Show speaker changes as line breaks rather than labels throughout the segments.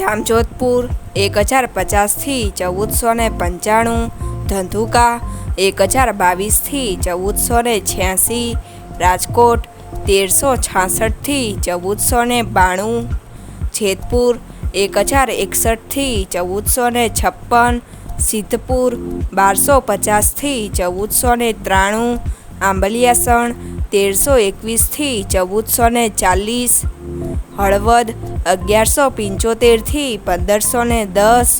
જામજોધપુર, એક હજાર પચાસથી ચૌદસો ને પંચાણું, ધંધુકા, એક હજાર બાવીસથી ચૌદસો ને છ્યાસી, રાજકોટ, તેરસો છાસઠથી ચૌદસો ને બાણું, જેતપુર, એક હજાર એકસઠથી ચૌદસો ને છપ્પન, સિદ્ધપુર, બારસો પચાસથી ચૌદસો ને ત્રાણું, આંબલિયાસણ તેરસો એકવીસથી ચૌદસો ને ચાલીસ, હળવદ અગિયારસો પંચોતેરથી પંદરસો ને દસ,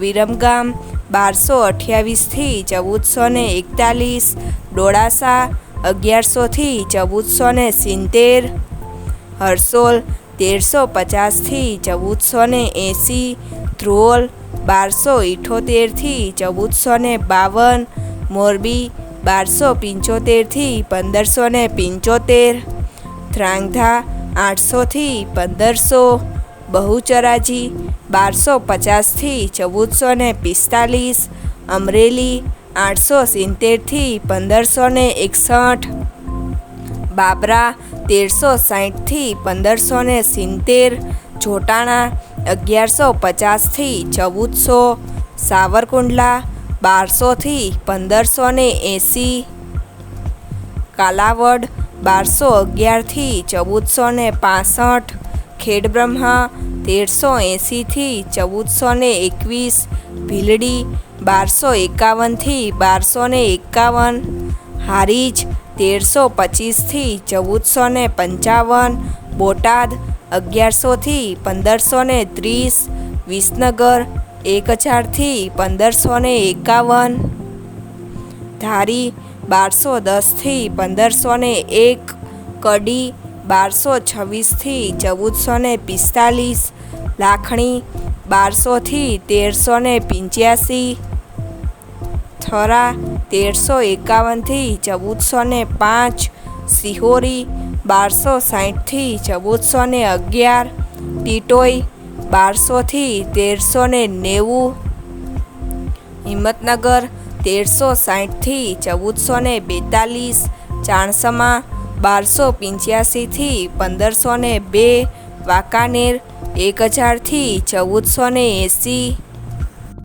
વિરમગામ બારસો અઠ્યાવીસથી ચૌદસો ને એકતાલીસ, ડોળાસા અગિયારસોથી ચૌદસો ને સિત્તેર, હરસોલ તેરસો પચાસથી ચૌદસો ને એંસી, ધ્રોલ બારસો ઇઠોતેરથી ચૌદસો ને બાવન, મોરબી બારસો પંચોતેરથી પંદરસો ને પંચોતેર. થ્રાંગધા આઠસોથી પંદરસો. બહુચરાજી બારસો પચાસથી ચૌદસો ને પિસ્તાલીસ. અમરેલી આઠસો સિત્તેરથી પંદરસો ને એકસઠ. બાબરા તેરસો સાહીઠથી પંદરસો ને સિત્તેર. જોટાણા અગિયારસો પચાસથી ચૌદસો. સાવરકુંડલા બારસોથી પંદરસો ને એંસી. કાલાવડ બારસો અગિયારથી ચૌદસો ને પાસઠ. ખેડબ્રહ્મા તેરસો એંસીથી ચૌદસો ને એકવીસ. ભીલડી બારસો એકાવનથી બારસો ને એકાવન. હારીજ તેરસો પચીસથી ચૌદસો ને પંચાવન. બોટાદ અગિયારસોથી પંદરસો ને ત્રીસ. વિસનગર એક હજારથી પંદરસો ને એકાવન. ધારી બારસો દસથી પંદરસો ને એક. કડી બારસો છવ્વીસથી ચૌદસો ને પિસ્તાલીસ. લાખણી બારસોથી તેરસો ને પંચ્યાસી. થરા તેરસો એકાવનથી ચૌદસો ને પાંચ. સિહોરી બારસો સાઠથી ચૌદસો ને અગિયાર. ટીટોઈ બારસોથી તેરસો ને નેવું, હિંમતનગર તેરસો સાઠથી ચૌદસો ને બેતાલીસ, ચાણસમા બારસો પંચ્યાસીથી પંદરસો ને બે, વાંકાનેર એક હજારથી ચૌદસો ને એંસી